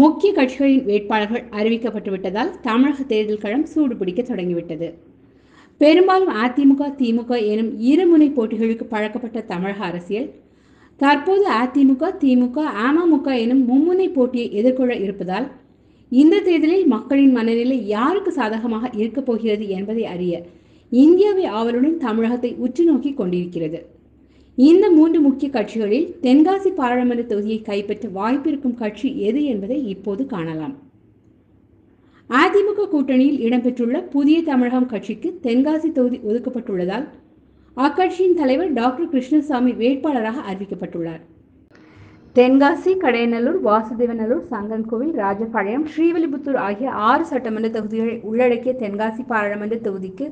முக்கிய கட்சிகளின் வேட்பாளர்கள் அறிவிக்கப்பட்டுவிட்டதால் தமிழக தேர்தல் களம் சூடுபிடிக்க தொடங்கிவிட்டது. பெரும்பாலும் அதிமுக திமுக எனும் இருமுனை போட்டிகளுக்கு பழக்கப்பட்ட தமிழக அரசியல். தற்போது அதிமுக திமுக அமமுக எனும் மும்முனை போட்டியை எதிர்கொள்ள இருப்பதால் இந்த தேர்தலில் மக்களின் மனநிலை யாருக்கு சாதகமாக இருக்கப் போகிறது என்பதை அறிய இந்தியாவை ஆவலுடன் தமிழகத்தை உற்று நோக்கி கொண்டிருக்கிறது. இந்த மூன்று முக்கிய கட்சிகளில் தென்காசி பாராளுமன்ற தொகுதியை கைப்பற்ற வாய்ப்பிருக்கும் கட்சி எது என்பதை இப்போது காணலாம். அதிமுக கூட்டணியில் இடம்பெற்றுள்ள புதிய தமிழகம் கட்சிக்கு தென்காசி தொகுதி ஒதுக்கப்பட்டுள்ளதால் அக்கட்சியின் தலைவர் டாக்டர் கிருஷ்ணசாமி வேட்பாளராக அறிவிக்கப்பட்டுள்ளார். தென்காசி கடையநல்லூர் வாசுதேவநல்லூர் சங்கன்கோவில் ராஜபாளையம் ஸ்ரீவில்லிபுத்தூர் ஆகிய ஆறு சட்டமன்ற தொகுதிகளை உள்ளடக்கிய தென்காசி பாராளுமன்ற தொகுதிக்கு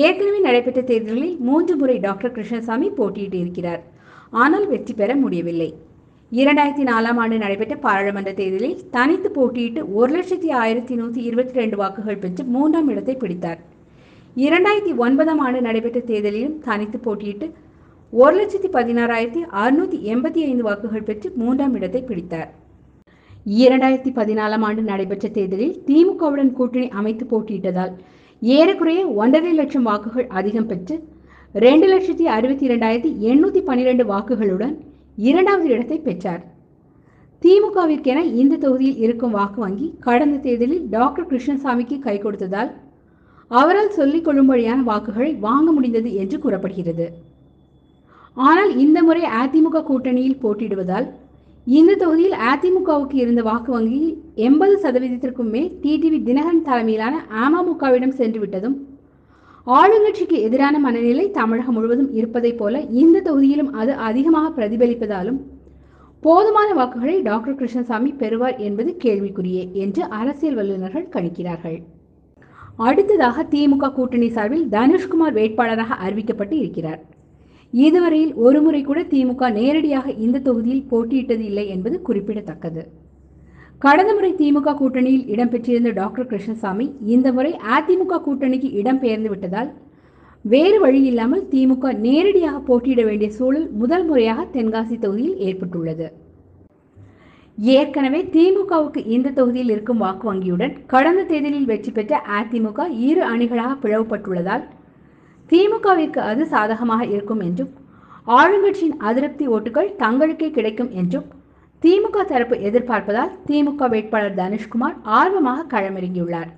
ஏற்கனவே நடைபெற்ற தேர்தலில் மூன்று முறை டாக்டர் கிருஷ்ணசாமி போட்டியிட்டு இருக்கிறார். ஆனால் வெற்றி பெற முடியவில்லை. இரண்டாயிரத்தி நாலாம் ஆண்டு நடைபெற்ற பாராளுமன்ற தேர்தலில் தனித்து போட்டியிட்டு ஒரு லட்சத்தி ஆயிரத்தி நூற்றி இருபத்தி ரெண்டு வாக்குகள் பெற்று மூன்றாம் இடத்தை பிடித்தார். இரண்டாயிரத்தி ஒன்பதாம் ஆண்டு நடைபெற்ற தேர்தலிலும் தனித்து போட்டியிட்டு ஒரு லட்சத்தி பதினாறாயிரத்தி அறுநூற்றி எண்பத்தி ஐந்து வாக்குகள் பெற்று மூன்றாம் இடத்தை பிடித்தார். இரண்டாயிரத்தி பதினாலாம் ஆண்டு நடைபெற்ற தேர்தலில் திமுகவுடன் கூட்டணி அமைத்து போட்டியிட்டதால் ஏறக்குறைய ஒன்றரை லட்சம் வாக்குகள் அதிகம் பெற்று ரெண்டு லட்சத்தி அறுபத்தி இரண்டாயிரத்தி எண்ணூற்றி பன்னிரெண்டு வாக்குகளுடன் இரண்டாவது இடத்தை பெற்றார். திமுகவிற்கென இந்த தொகுதியில் இருக்கும் வாக்கு வங்கி கடந்த தேர்தலில் டாக்டர் கிருஷ்ணசாமிக்கு கை கொடுத்ததால் அவரால் சொல்லிக் கொள்ளும்படியான வாக்குகளை வாங்க முடிந்தது என்று கூறப்படுகிறது. ஆனால் இந்த முறை அதிமுக கூட்டணியில் போட்டியிடுவதால் இந்த தொகுதியில் அதிமுகவுக்கு இருந்த வாக்கு வங்கியில் எண்பது சதவீதத்திற்கும் மேல் டிடிவி தினகரன் தலைமையிலான அமமுகவிடம் சென்றுவிட்டதும் ஆளுங்கட்சிக்கு எதிரான மனநிலை தமிழகம் முழுவதும் இருப்பதைப் போல இந்த தொகுதியிலும் அது அதிகமாக பிரதிபலிப்பதாலும் போதுமான வாக்குகளை டாக்டர் கிருஷ்ணசாமி பெறுவார் என்பது கேள்விக்குரியே என்று அரசியல் வல்லுநர்கள் கணிக்கிறார்கள். அடுத்ததாக திமுக கூட்டணி சார்பில் தனுஷ்குமார் வேட்பாளராக அறிவிக்கப்பட்டு இருக்கிறார். இதுவரையில் ஒருமுறை கூட திமுக நேரடியாக இந்த தொகுதியில் போட்டியிட்டது இல்லை என்பது குறிப்பிடத்தக்கது. கடந்த முறை திமுக கூட்டணியில் இடம்பெற்றிருந்த டாக்டர் கிருஷ்ணசாமி இந்த முறை அதிமுக கூட்டணிக்கு இடம்பெயர்ந்து விட்டதால் வேறு வழி இல்லாமல் திமுக நேரடியாக போட்டியிட வேண்டிய சூழல் முதல் முறையாக தென்காசி தொகுதியில் ஏற்பட்டுள்ளது. ஏற்கனவே திமுகவுக்கு இந்த தொகுதியில் இருக்கும் வாக்கு வங்கியுடன் கடந்த தேர்தலில் வெற்றி பெற்ற அதிமுக இரு அணிகளாக பிளவுபட்டுள்ளதால் திமுகவிற்கு அது சாதகமாக இருக்கும் என்றும் ஆளுங்கட்சியின் அதிருப்தி ஓட்டுகள் தங்களுக்கே கிடைக்கும் என்றும் திமுக தரப்பு எதிர்பார்ப்பதால் திமுக வேட்பாளர் தனுஷ்குமார் ஆர்வமாக களமிறங்கியுள்ளார்.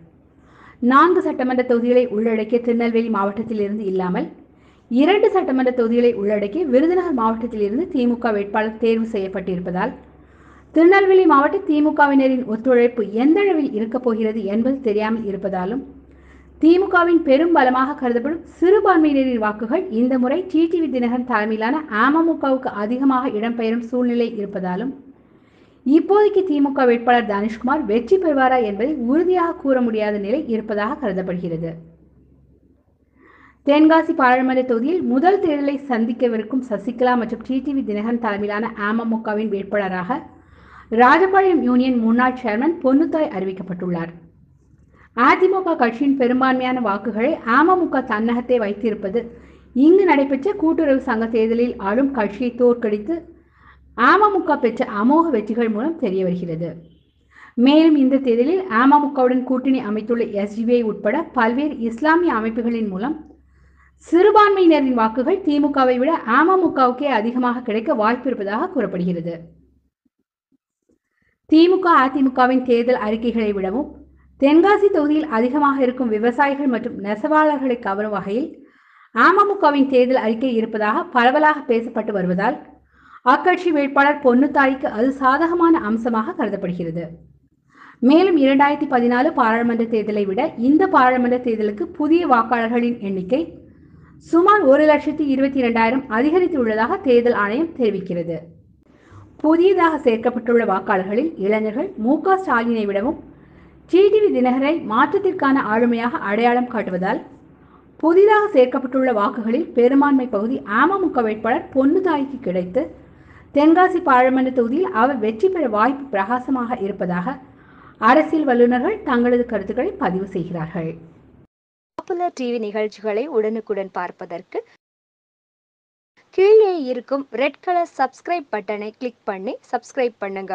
நான்கு சட்டமன்ற தொகுதிகளை உள்ளடக்கிய திருநெல்வேலி மாவட்டத்தில் இருந்து இல்லாமல் இரண்டு சட்டமன்ற தொகுதிகளை உள்ளடக்கி விருதுநகர் மாவட்டத்திலிருந்து திமுக வேட்பாளர் தேர்வு செய்யப்பட்டிருப்பதால் திருநெல்வேலி மாவட்ட திமுகவினரின் ஒத்துழைப்பு எந்த அளவில் இருக்கப் போகிறது என்பது தெரியாமல் இருப்பதாலும் திமுகவின் பெரும் பலமாக கருதப்படும் சிறுபான்மையினரின் வாக்குகள் இந்த முறை டிடிவி தினகரன் தலைமையிலான அமமுகவுக்கு அதிகமாக இடம்பெயரும் சூழ்நிலை இருப்பதாலும் இப்போதைக்கு திமுக வேட்பாளர் தனுஷ்குமார் வெற்றி பெறுவாரா என்பதை உறுதியாக கூற முடியாத நிலை இருப்பதாக கருதப்படுகிறது. தென்காசி பாராளுமன்ற தொகுதியில் முதல் தேர்தலை சந்திக்கவிருக்கும் சசிகலா மற்றும் டிடிவி தினகரன் தலைமையிலான அமமுகவின் வேட்பாளராக ராஜபாளையம் யூனியன் முன்னாள் சேர்மன் பொன்னுத்தாய் அறிவிக்கப்பட்டுள்ளார். அதிமுக கட்சியின் பெரும்பான்மையான வாக்குகளை அமமுக தன்னகத்தை வைத்திருப்பது. இங்கு நடைபெற்ற கூட்டுறவு சங்க தேர்தலில் ஆளும் கட்சியை தோற்கடித்து அமமுக பெற்ற அமோக வெற்றிகள் மூலம் தெரிய வருகிறது. மேலும் இந்த தேர்தலில் அமமுகவுடன் கூட்டணி அமைத்துள்ள எஸ்டிபிஐ உட்பட பல்வேறு இஸ்லாமிய அமைப்புகளின் மூலம் சிறுபான்மையினரின் வாக்குகள் திமுகவை விட அமமுகவுக்கே அதிகமாக கிடைக்க வாய்ப்பிருப்பதாக கூறப்படுகிறது. திமுக அதிமுகவின் தேர்தல் அறிக்கைகளை விடவும் தென்காசி தொகுதியில் அதிகமாக இருக்கும் விவசாயிகள் மற்றும் நெசவாளர்களை கவரும் வகையில் அமமுகவின் தேர்தல் அறிக்கை இருப்பதாக பரவலாக பேசப்பட்டு வருவதால் அக்கட்சி வேட்பாளர் பொன்னுத்தாய்க்கு அது சாதகமான அம்சமாக கருதப்படுகிறது. மேலும் இரண்டாயிரத்தி பதினாலு பாராளுமன்ற தேர்தலை விட இந்த பாராளுமன்ற தேர்தலுக்கு புதிய வாக்காளர்களின் எண்ணிக்கை சுமார் ஒரு லட்சத்தி இருபத்தி இரண்டாயிரம் அதிகரித்துள்ளதாக தேர்தல் ஆணையம் தெரிவிக்கிறது. புதியதாக சேர்க்கப்பட்டுள்ள வாக்காளர்களில் இளைஞர்கள் மு க ஸ்டாலினை விடவும் டிடிவி தினகரை மாற்றத்திற்கான ஆளுமையாக அடையாளம் காட்டுவதால் புதிதாக சேர்க்கப்பட்டுள்ள வாக்குகளில் பெரும்பான்மை பகுதி அமமுக வேட்பாளர் பொன்னுதாய்க்கு கிடைத்து தென்காசி பாராளுமன்ற தொகுதியில் அவர் வெற்றி பெற வாய்ப்பு பிரகாசமாக இருப்பதாக அரசியல் வல்லுநர்கள் தங்களது கருத்துக்களை பதிவு செய்கிறார்கள். பாப்புலர் டிவி நிகழ்ச்சிகளை உடனுக்குடன் பார்ப்பதற்கு கீழே இருக்கும் ரெட் கலர் சப்ஸ்கிரைப் பட்டனை கிளிக் பண்ணி சப்ஸ்கிரைப் பண்ணுங்க.